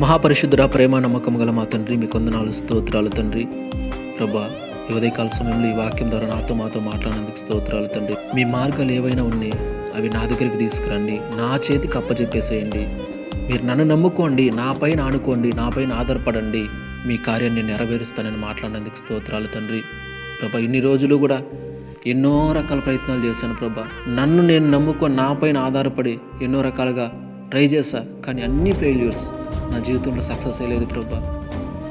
మహాపరిశుద్ధుర ప్రేమ నమ్మకం గల మా తండ్రి మీ కొందనాలు స్తోత్రాలు తండ్రి. ప్రభా ఈ ఉదయకాల సమయంలో ఈ వాక్యం ద్వారా నాతో మాతో మాట్లాడినందుకు స్తోత్రాలు తండ్రి. మీ మార్గాలు ఏవైనా ఉన్నాయి అవి నా దగ్గరికి తీసుకురండి. నా చేతికి అప్పచెప్పేసేయండి. మీరు నన్ను నమ్ముకోండి నాపైన ఆనుకోండి నాపైన ఆధారపడండి. మీ కార్యాన్ని నెరవేరుస్తానని మాట్లాడినందుకు స్తోత్రాలు తండ్రి. ప్రభా ఇన్ని రోజులు కూడా ఎన్నో రకాల ప్రయత్నాలు చేశాను ప్రభా. నన్ను నేను నమ్ముకొని నాపైన ఆధారపడి ఎన్నో రకాలుగా ట్రై చేశా కానీ అన్ని ఫెయిల్యూర్స్ నా జీవితంలో సక్సెస్ అయ్యలేదు ప్రభా.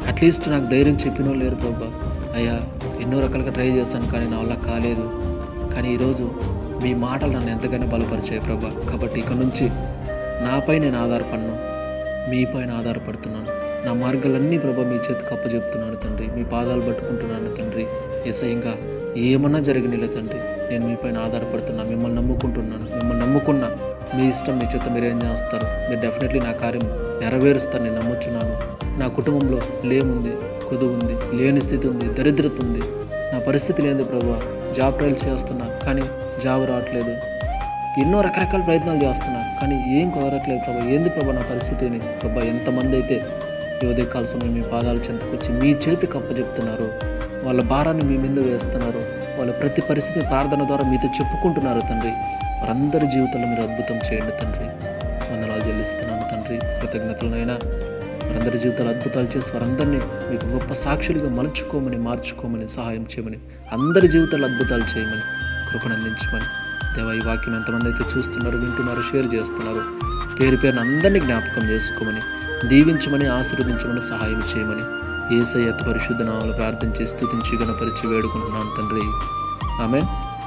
అట్లీస్ట్ నాకు ధైర్యం చెప్పినో లేరు ప్రభా. అయ్యా ఎన్నో రకాలుగా ట్రై చేశాను కానీ నా వల్ల కాలేదు. కానీ ఈరోజు మీ మాటలు నన్ను ఎంతగానో బలపరిచాయి ప్రభా. కాబట్టి ఇక నుంచి నాపై నేను ఆధారపడను మీపైన ఆధారపడుతున్నాను. నా మార్గాలన్నీ ప్రభా మీ చేతికి అప్పచెప్తున్నాను తండ్రి. మీ పాదాలు పట్టుకుంటున్నాను తండ్రి. ఎసై ఇంకా ఏమన్నా జరిగినలే తండ్రి. నేను మీపైన ఆధారపడుతున్నా మిమ్మల్ని నమ్ముకుంటున్నాను మిమ్మల్ని నమ్ముకున్నా. మీ ఇష్టం మీ చేత మీరేం చేస్తారు? మీరు డెఫినెట్లీ నా కార్యం నెరవేరుస్తారు నేను నమ్ముచున్నాను. నా కుటుంబంలో లేముంది కొదువు ఉంది లేని స్థితి ఉంది దరిద్రత ఉంది నా పరిస్థితి లేదు ప్రభు జాబ్ ట్రయల్స్ చేస్తున్నా కానీ జాబ్ రావట్లేదు. ఎన్నో రకరకాల ప్రయత్నాలు చేస్తున్నా కానీ ఏం కుదరట్లేదు ప్రభా. ఏంది ప్రభా నా పరిస్థితిని? ప్రభా ఎంతమంది అయితే యువదే కాల సమయం మీ పాదాలు చెంతకొచ్చి మీ చేతికి అప్పచెప్తున్నారు వాళ్ళ భారాన్ని మీ మీద వేస్తున్నారు వాళ్ళ ప్రతి పరిస్థితిని ప్రార్థన ద్వారా మీతో చెప్పుకుంటున్నారు తండ్రి. వారందరి జీవితంలో మీరు అద్భుతం చేయండి తండ్రి. వందనాలు చెల్లిస్తున్నాను తండ్రి. కృతజ్ఞతలనైనా వారందరి జీవితాలు అద్భుతాలు చేసి వారందరినీ మీకు గొప్ప సాక్షులుగా మలుచుకోమని మార్చుకోమని సహాయం చేయమని అందరి జీవితాలు అద్భుతాలు చేయమని కృపను అందించమని దేవా ఈ వాక్యం ఎంతమంది అయితే చూస్తున్నారు వింటున్నారు షేర్ చేస్తున్నారు పేరు పేరున అందరినీ జ్ఞాపకం చేసుకోమని దీవించమని ఆశీర్వదించమని సహాయం చేయమని ఏసై అతి పరిశుద్ధ నామలు ప్రార్థించి స్థుతించి గణపరిచి వేడుకుంటున్నాను తండ్రి. ఆమెన్.